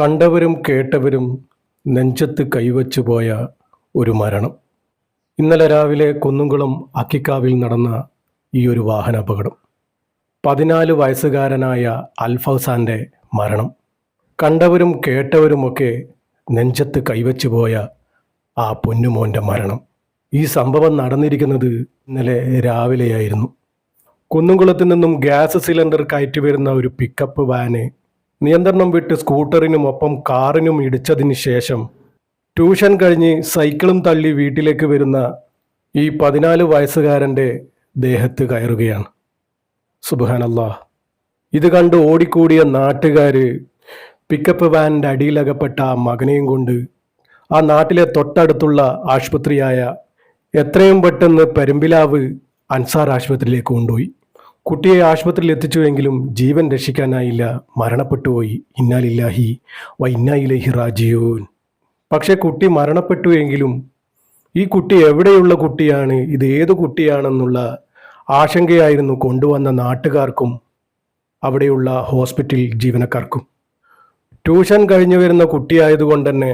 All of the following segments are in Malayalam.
കണ്ടവരും കേട്ടവരും നെഞ്ചത്ത് കൈവച്ചു പോയ ഒരു മരണം. ഇന്നലെ രാവിലെ കുന്നുംകുളം അക്കിക്കാവിൽ നടന്ന ഈ ഒരു വാഹനാപകടം പതിനാല് വയസ്സുകാരനായ അൽഫൗസാന്റെ മരണം. കണ്ടവരും കേട്ടവരുമൊക്കെ നെഞ്ചത്ത് കൈവച്ചു പോയ ആ പൊന്നുമോന്റെ മരണം. ഈ സംഭവം നടന്നിരിക്കുന്നത് ഇന്നലെ രാവിലെയായിരുന്നു. കുന്നുംകുളത്ത് നിന്നും ഗ്യാസ് സിലിണ്ടർ കയറ്റി വരുന്ന ഒരു പിക്കപ്പ് വാന് നിയന്ത്രണം വിട്ട് സ്കൂട്ടറിനും ഒപ്പം കാറിനും ഇടിച്ചതിന് ശേഷം ട്യൂഷൻ കഴിഞ്ഞ് സൈക്കിളും തള്ളി വീട്ടിലേക്ക് വരുന്ന ഈ പതിനാല് വയസ്സുകാരന്റെ ദേഹത്ത് കയറുകയാണ്. സുബാനല്ലാ ഇത് കണ്ട് ഓടിക്കൂടിയ നാട്ടുകാർ പിക്കപ്പ് വാനിന്റെ അടിയിലകപ്പെട്ട ആ മകനെയും കൊണ്ട് ആ നാട്ടിലെ തൊട്ടടുത്തുള്ള ആശുപത്രിയായ എത്രയും പെട്ടെന്ന് പെരുമ്പിലാവ് അൻസാർ ആശുപത്രിയിലേക്ക് കൊണ്ടുപോയി. കുട്ടിയെ ആശുപത്രിയിൽ എത്തിച്ചുവെങ്കിലും ജീവൻ രക്ഷിക്കാനായില്ല. മരണപ്പെട്ടുപോയി ഇന്നാലില്ലാഹി വൈന്നായിലഹി റാജിയോൻ പക്ഷെ കുട്ടി മരണപ്പെട്ടു എങ്കിലും ഈ കുട്ടി എവിടെയുള്ള കുട്ടിയാണ്? ഇത് ഏത് കുട്ടിയാണെന്നുള്ള ആശങ്കയായിരുന്നു കൊണ്ടുവന്ന നാട്ടുകാർക്കും അവിടെയുള്ള ഹോസ്പിറ്റൽ ജീവനക്കാർക്കും. ട്യൂഷൻ കഴിഞ്ഞു വരുന്ന കുട്ടിയായതുകൊണ്ട് തന്നെ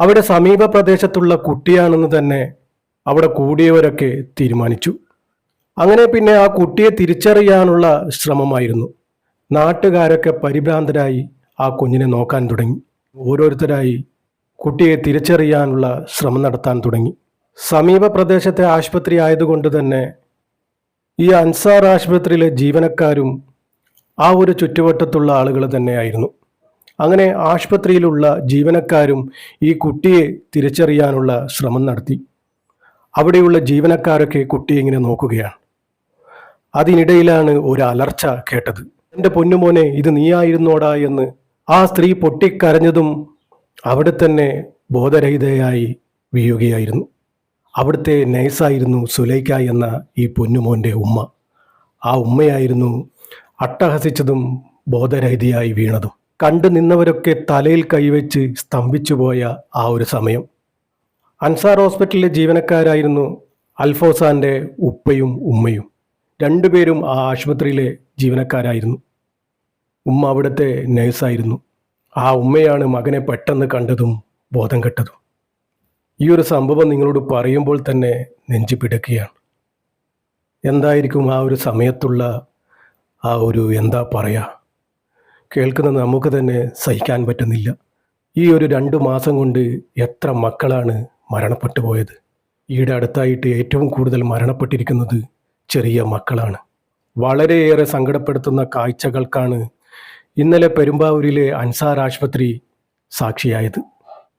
അവിടെ സമീപ പ്രദേശത്തുള്ള കുട്ടിയാണെന്ന് തന്നെ അവിടെ കൂടിയവരൊക്കെ തീരുമാനിച്ചു. അങ്ങനെ പിന്നെ ആ കുട്ടിയെ തിരിച്ചറിയാനുള്ള ശ്രമമായിരുന്നു. നാട്ടുകാരൊക്കെ പരിഭ്രാന്തരായി ആ കുഞ്ഞിനെ നോക്കാൻ തുടങ്ങി. ഓരോരുത്തരായി കുട്ടിയെ തിരിച്ചറിയാനുള്ള ശ്രമം നടത്താൻ തുടങ്ങി. സമീപ പ്രദേശത്തെ ആശുപത്രി ആയതുകൊണ്ട് തന്നെ ഈ അൻസാർ ആശുപത്രിയിലെ ജീവനക്കാരും ആ ഒരു ചുറ്റുവട്ടത്തുള്ള ആളുകൾ തന്നെയായിരുന്നു. അങ്ങനെ ആശുപത്രിയിലുള്ള ജീവനക്കാരും ഈ കുട്ടിയെ തിരിച്ചറിയാനുള്ള ശ്രമം നടത്തി. അവിടെയുള്ള ജീവനക്കാരൊക്കെ കുട്ടിയെ ഇങ്ങനെ നോക്കുകയാണ്. അതിനിടയിലാണ് ഒരു അലർച്ച കേട്ടത്. എന്റെ പൊന്നുമോനെ ഇത് നീയായിരുന്നോടാ എന്ന് ആ സ്ത്രീ പൊട്ടിക്കരഞ്ഞതും അവിടെ തന്നെ ബോധരഹിതയായി വീഴുകയായിരുന്നു. അവിടുത്തെ നൈസായിരുന്നു സുലൈക്ക എന്ന ഈ പൊന്നുമോന്റെ ഉമ്മ. ആ ഉമ്മയായിരുന്നു അട്ടഹസിച്ചതും ബോധരഹിതയായി വീണതും. കണ്ടു നിന്നവരൊക്കെ തലയിൽ കൈവച്ച് സ്തംഭിച്ചു പോയ ആ ഒരു സമയം. അൻസാർ ഹോസ്പിറ്റലിലെ ജീവനക്കാരായിരുന്നു അൽഫോസാന്റെ ഉപ്പയും ഉമ്മയും. രണ്ടുപേരും ആ ആശുപത്രിയിലെ ജീവനക്കാരായിരുന്നു. ഉമ്മ അവിടുത്തെ നേഴ്സായിരുന്നു. ആ ഉമ്മയാണ് മകനെ പെട്ടെന്ന് കണ്ടതും ബോധം കെട്ടതും. ഈ ഒരു സംഭവം നിങ്ങളോട് പറയുമ്പോൾ തന്നെ നെഞ്ചു പിടക്കുകയാണ്. എന്തായിരിക്കും ആ ഒരു സമയത്തുള്ള ആ ഒരു എന്താ പറയുക കേൾക്കുന്ന നമുക്ക് തന്നെ സഹിക്കാൻ പറ്റുന്നില്ല. ഈ ഒരു രണ്ട് മാസം കൊണ്ട് എത്ര മക്കളാണ് മരണപ്പെട്ടു പോയത്? ഈയിടെ അടുത്തായിട്ട് ഏറ്റവും കൂടുതൽ മരണപ്പെട്ടിരിക്കുന്നത് ചെറിയ മക്കളാണ്. വളരെയേറെ സങ്കടപ്പെടുത്തുന്ന കാഴ്ചകൾക്കാണ് ഇന്നലെ പെരുമ്പാവൂരിലെ അൻസാർ ആശുപത്രി സാക്ഷിയായത്.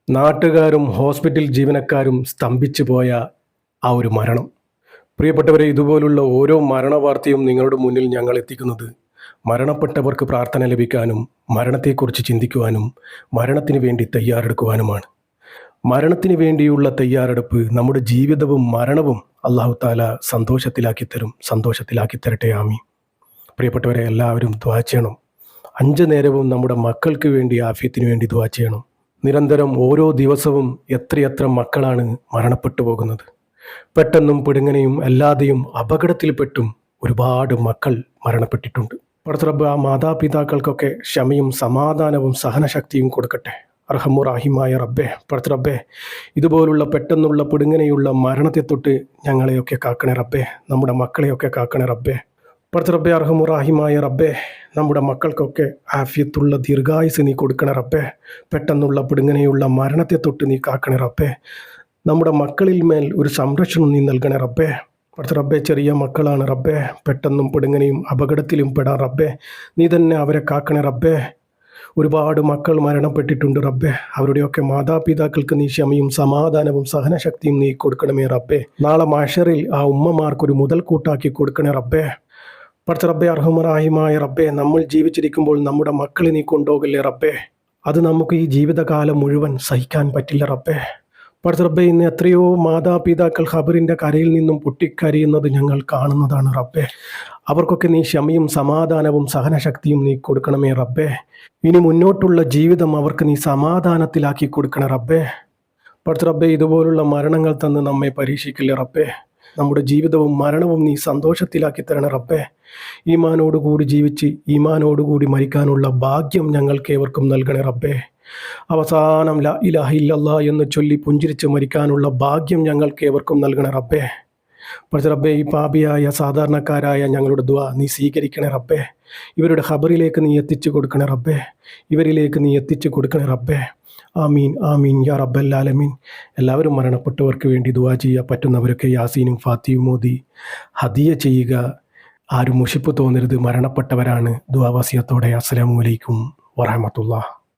നാട്ടുകാരും ഹോസ്പിറ്റൽ ജീവനക്കാരും സ്തംഭിച്ചു പോയ ആ ഒരു മരണം. പ്രിയപ്പെട്ടവരെ ഇതുപോലുള്ള ഓരോ മരണവാർത്തയും നിങ്ങളുടെ മുന്നിൽ ഞങ്ങൾ എത്തിക്കുന്നത് മരണപ്പെട്ടവർക്ക് പ്രാർത്ഥന ലഭിക്കാനും മരണത്തെക്കുറിച്ച് ചിന്തിക്കുവാനും മരണത്തിന് വേണ്ടി തയ്യാറെടുക്കുവാനുമാണ്. മരണത്തിന് വേണ്ടിയുള്ള തയ്യാറെടുപ്പ് നമ്മുടെ ജീവിതവും മരണവും അള്ളാഹു താല സന്തോഷത്തിലാക്കി തരും സന്തോഷത്തിലാക്കി തരട്ടെ ആമി പ്രിയപ്പെട്ടവരെ എല്ലാവരും ദ്വാ ചെയ്യണം. അഞ്ച് നേരവും നമ്മുടെ മക്കൾക്ക് വേണ്ടി ആഫ്യത്തിന് വേണ്ടി ദ്വാ ചെയ്യണം. നിരന്തരം ഓരോ ദിവസവും എത്രയെത്ര മക്കളാണ് മരണപ്പെട്ടു പോകുന്നത്. പെട്ടെന്നും പിടുങ്ങനെയും അല്ലാതെയും അപകടത്തിൽപ്പെട്ടും ഒരുപാട് മക്കൾ മരണപ്പെട്ടിട്ടുണ്ട്. പടത്തറബ് ആ മാതാപിതാക്കൾക്കൊക്കെ ക്ഷമയും സമാധാനവും സഹനശക്തിയും കൊടുക്കട്ടെ. അർഹമുറാഹിമായ പടുത്ത റബ്ബെ ഇതുപോലുള്ള പെട്ടെന്നുള്ള പിടുങ്ങനെയുള്ള മരണത്തെ തൊട്ട് ഞങ്ങളെയൊക്കെ കാക്കണേ റബ്ബെ നമ്മുടെ മക്കളെയൊക്കെ കാക്കണേ റബ്ബേ. അർഹമു അർഹമുറാഹിമായ റബ്ബെ നമ്മുടെ മക്കൾക്കൊക്കെ ആഫ്യത്തുള്ള ദീർഘായുസ് നീ കൊടുക്കണേ റബ്ബെ പെട്ടെന്നുള്ള പിടുങ്ങനെയുള്ള മരണത്തെ തൊട്ട് നീ കാക്കണേ റബ്ബെ. നമ്മുടെ മക്കളിൽ മേൽ ഒരു സംരക്ഷണം നീ നൽകണേ റബ്ബെ. പടുത്ത റബ്ബെ ചെറിയ മക്കളാണ് റബ്ബെ പെട്ടെന്നും പിടുങ്ങനെയും അപകടത്തിലും പെടാൻ റബ്ബെ. നീ തന്നെ അവരെ കാക്കണേ റബ്ബേ. ഒരുപാട് മക്കൾ മരണപ്പെട്ടിട്ടുണ്ട് റബ്ബെ. അവരുടെയൊക്കെ മാതാപിതാക്കൾക്ക് നീ ക്ഷമയും സമാധാനവും സഹനശക്തിയും നീ കൊടുക്കണമേ റബ്ബെ. നാളെ മാഷറിൽ ആ ഉമ്മമാർക്കൊരു മുതൽക്കൂട്ടാക്കി കൊടുക്കണേ റബ്ബെ. പടച്ച റബ്ബെ അർഹമറാഹിമായ റബ്ബെ നമ്മൾ ജീവിച്ചിരിക്കുമ്പോൾ നമ്മുടെ മക്കളെ നീ കൊണ്ടുപോകല്ലേ റബ്ബെ. അത് നമുക്ക് ഈ ജീവിതകാലം മുഴുവൻ സഹിക്കാൻ പറ്റില്ല റബ്ബേ. പടച്ച റബ്ബെ ഇന്ന് എത്രയോ മാതാപിതാക്കൾ ഖബറിന്റെ കരയിൽ നിന്നും പൊട്ടിക്കരയുന്നത് ഞങ്ങൾ കാണുന്നതാണ് റബ്ബേ. അവർക്കൊക്കെ നീ ക്ഷമയും സമാധാനവും സഹനശക്തിയും നീ കൊടുക്കണമേ റബ്ബേ. ഇനി മുന്നോട്ടുള്ള ജീവിതം അവർക്ക് നീ സമാധാനത്തിലാക്കി കൊടുക്കണേ റബ്ബേ. പഠിച്ച റബ്ബെ ഇതുപോലുള്ള മരണങ്ങൾ തന്ന് നമ്മെ പരീക്ഷിക്കില്ലേ റബ്ബേ. നമ്മുടെ ജീവിതവും മരണവും നീ സന്തോഷത്തിലാക്കി തരണ റബ്ബേ. ഈമാനോടുകൂടി ജീവിച്ച് ഈമാനോടുകൂടി മരിക്കാനുള്ള ഭാഗ്യം ഞങ്ങൾക്ക് ഏവർക്കും നൽകണേ റബ്ബേ. അവസാനം ല ഇലാഹ ഇല്ലല്ലാ എന്ന് ചൊല്ലി പുഞ്ചിരിച്ച് മരിക്കാനുള്ള ഭാഗ്യം ഞങ്ങൾക്ക് ഏവർക്കും നൽകണേ റബ്ബേ. പക്ഷേ റബ്ബെ ഈ പാപിയായ സാധാരണക്കാരായ ഞങ്ങളുടെ ദ്വാ നീ സ്വീകരിക്കണേ റബ്ബെ. ഇവരുടെ ഖബറിലേക്ക് നീ എത്തിച്ചു കൊടുക്കണേ റബ്ബെ. ഇവരിലേക്ക് നീ എത്തിച്ചു കൊടുക്കണേ റബ്ബേ. ആമീൻ ആമീൻ യാ റബ്ബല്ലാലമീൻ എല്ലാവരും മരണപ്പെട്ടവർക്ക് വേണ്ടി ദുവാ ചെയ്യാൻ പറ്റുന്നവരൊക്കെ യാസീനും ഫാത്തിയും മോദി. ഹദിയ ചെയ്യുക. ആരും മുഷിപ്പ് തോന്നരുത്. മരണപ്പെട്ടവരാണ് ദുവാവാസിയത്തോടെ അസ്സലാമലൈക്കും വറഹമത്തുള്ള